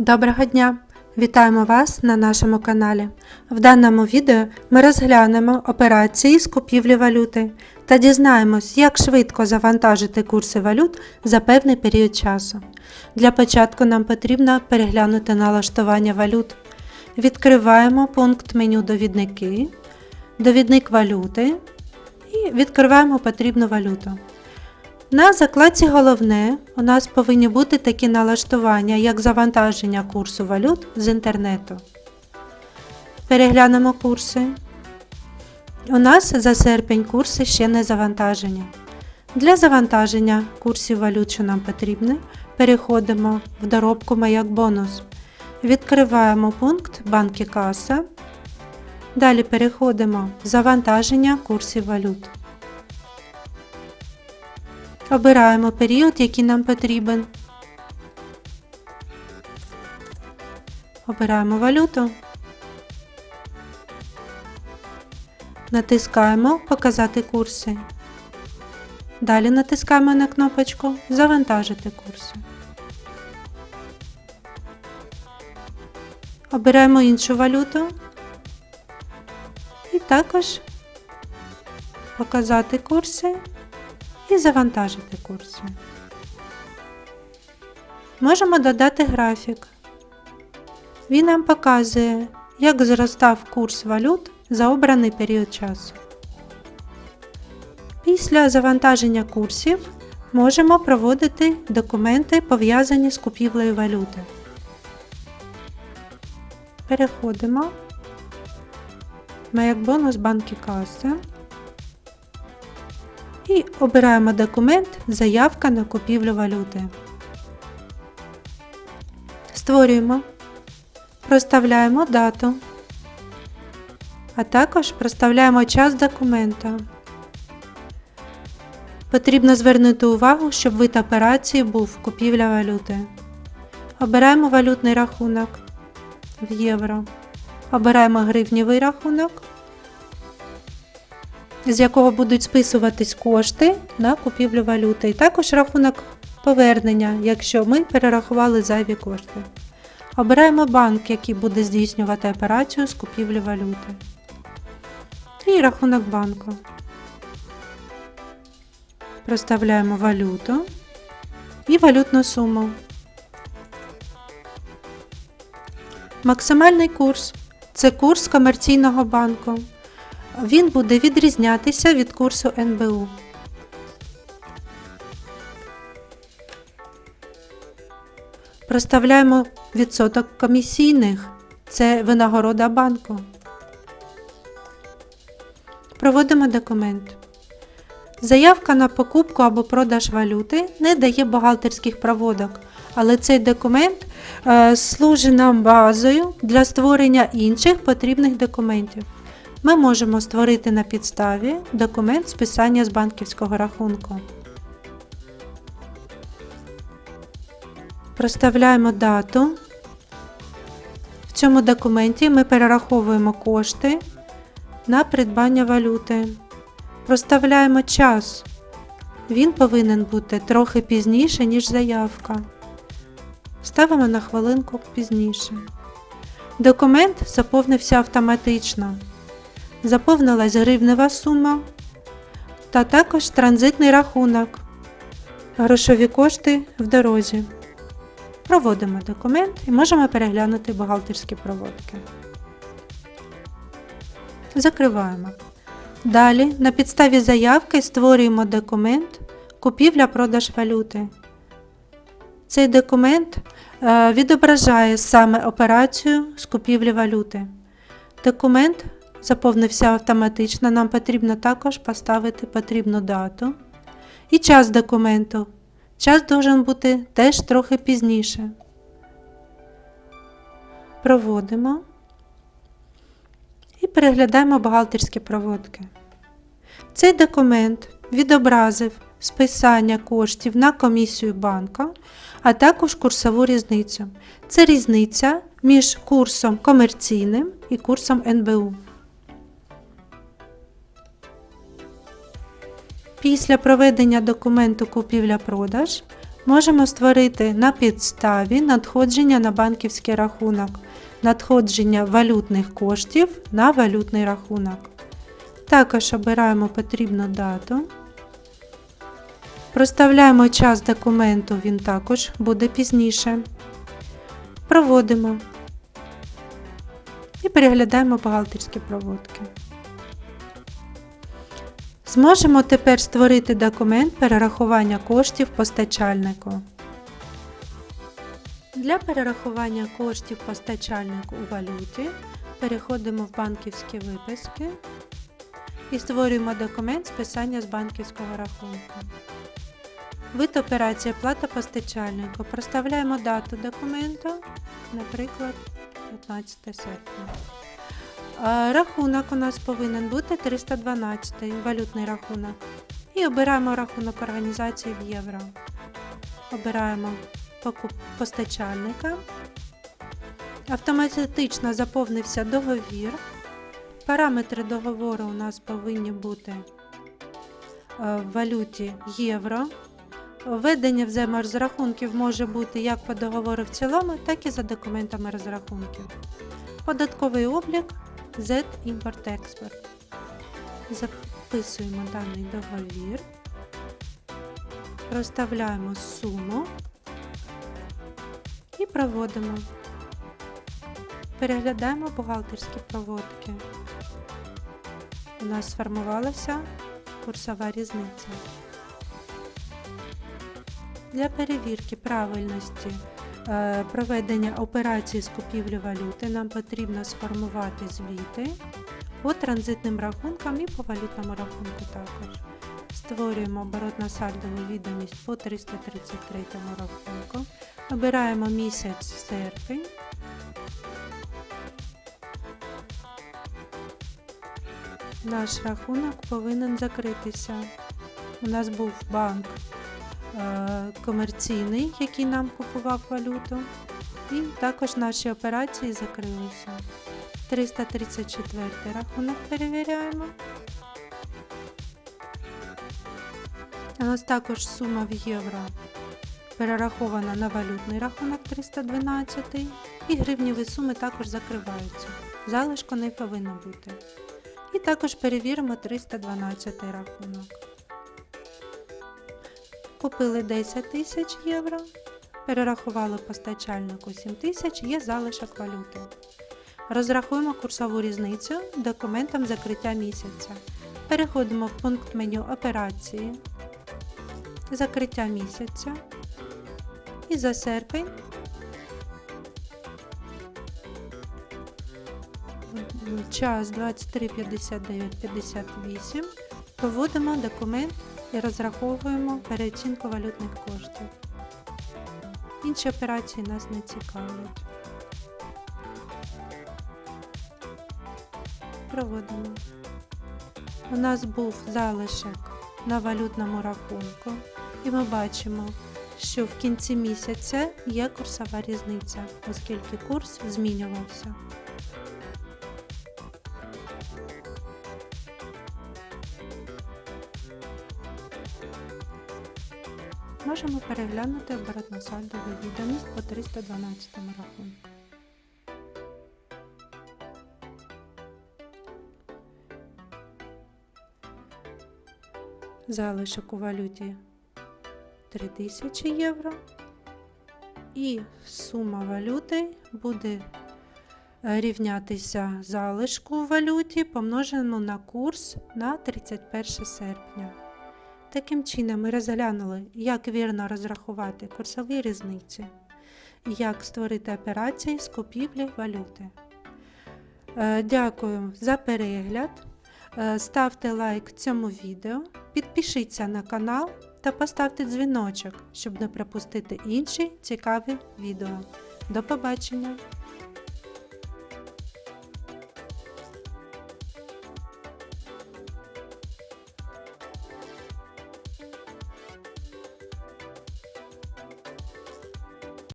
Доброго дня! Вітаємо вас на нашому каналі. В даному відео ми розглянемо операції з купівлі валюти та дізнаємось, як швидко завантажити курси валют за певний період часу. Для початку нам потрібно переглянути налаштування валют. Відкриваємо пункт меню Довідники, довідник валюти і відкриваємо потрібну валюту. На закладці Головне у нас повинні бути такі налаштування, як завантаження курсу валют з інтернету. Переглянемо курси. У нас за серпень курси ще не завантажені. Для завантаження курсів валют, що нам потрібні, переходимо в доробку Маяк бонус. Відкриваємо пункт Банки каса. Далі переходимо в завантаження курсів валют. Обираємо період, який нам потрібен. Обираємо валюту. Натискаємо Показати курси. Далі натискаємо на кнопочку Завантажити курси. Обираємо іншу валюту. І також Показати курси і завантажити курси. Можемо додати графік. Він нам показує, як зростав курс валют за обраний період часу. Після завантаження курсів можемо проводити документи, пов'язані з купівлею валюти. Переходимо на як бонус банки каса і обираємо документ Заявка на купівлю валюти. Створюємо, проставляємо дату, а також проставляємо час документа. Потрібно звернути увагу, щоб вид операції був купівля валюти. Обираємо валютний рахунок в євро. Обираємо гривнівий рахунок з якого будуть списуватись кошти на купівлю валюти, і також рахунок повернення, якщо ми перерахували зайві кошти. Обираємо банк, який буде здійснювати операцію з купівлі валюти. І рахунок банку. Проставляємо валюту і валютну суму. Максимальний курс це курс комерційного банку він буде відрізнятися від курсу НБУ. Проставляємо відсоток комісійних. Це винагорода банку. Проводимо документ. Заявка на покупку або продаж валюти не дає бухгалтерських проводок, але цей документ е, служить нам базою для створення інших потрібних документів ми можемо створити на підставі документ списання з банківського рахунку. Проставляємо дату. В цьому документі ми перераховуємо кошти на придбання валюти. Проставляємо час. Він повинен бути трохи пізніше, ніж заявка. Ставимо на хвилинку пізніше. Документ заповнився автоматично заповнилась гривнева сума та також транзитний рахунок. Грошові кошти в дорозі. Проводимо документ і можемо переглянути бухгалтерські проводки. Закриваємо. Далі на підставі заявки створюємо документ Купівля-продаж валюти. Цей документ е, відображає саме операцію з купівлі валюти. Документ заповнився автоматично, нам потрібно також поставити потрібну дату і час документу. Час должен бути теж трохи пізніше. Проводимо і переглядаємо бухгалтерські проводки. Цей документ відобразив списання коштів на комісію банка, а також курсову різницю. Це різниця між курсом комерційним і курсом НБУ. Після проведення документу купівля-продаж можемо створити на підставі надходження на банківський рахунок, надходження валютних коштів на валютний рахунок. Також обираємо потрібну дату. Проставляємо час документу, він також буде пізніше. Проводимо і переглядаємо бухгалтерські проводки. Зможемо тепер створити документ перерахування коштів постачальнику. Для перерахування коштів постачальнику у валюті переходимо в банківські виписки і створюємо документ списання з банківського рахунку. Вид операції плата постачальнику. Проставляємо дату документу, наприклад, 15 серпня. Рахунок у нас повинен бути 312 валютний рахунок. І обираємо рахунок організації в євро. Обираємо постачальника. Автоматично заповнився договір. Параметри договору у нас повинні бути в валюті євро. Введення взаєморозрахунків може бути як по договору в цілому, так і за документами розрахунків. Податковий облік Z Import-Export. Записуємо даний договір, розставляємо суму і проводимо. Переглядаємо бухгалтерські проводки. У нас сформувалася курсова різниця. Для перевірки правильності проведення операцій з купівлі валюти нам потрібно сформувати звіти по транзитним рахункам і по валютному рахунку також. Створюємо оборотно-сальдову відомість по 333 рахунку. Обираємо місяць серпень. Наш рахунок повинен закритися. У нас був банк е, комерційний, який нам купував валюту. І також наші операції закрилися. 334 рахунок перевіряємо. У нас також сума в євро перерахована на валютний рахунок 312 і гривневі суми також закриваються. Залишку не повинно бути. І також перевіримо 312 рахунок. Купили 10 тисяч євро, перерахували постачальнику 7 тисяч, є залишок валюти. Розрахуємо курсову різницю документом закриття місяця. Переходимо в пункт меню Операції, закриття місяця. І за серпень час 23.59.58 проводимо документ і розраховуємо переоцінку валютних коштів. Інші операції нас не цікавлять. Проводимо. У нас був залишок на валютному рахунку, і ми бачимо, що в кінці місяця є курсова різниця, оскільки курс змінювався. Можемо переглянути оборотно-сальдову відомість по 312 рахунку. Залишок у валюті 3000 євро. І сума валюти буде рівнятися залишку у валюті помноженому на курс на 31 серпня. Таким чином, ми розглянули, як вірно розрахувати курсові різниці, як створити операції з купівлі валюти. Е, Дякую за перегляд. Е, Ставте лайк цьому відео, підпишіться на канал та поставте дзвіночок, щоб не пропустити інші цікаві відео. До побачення!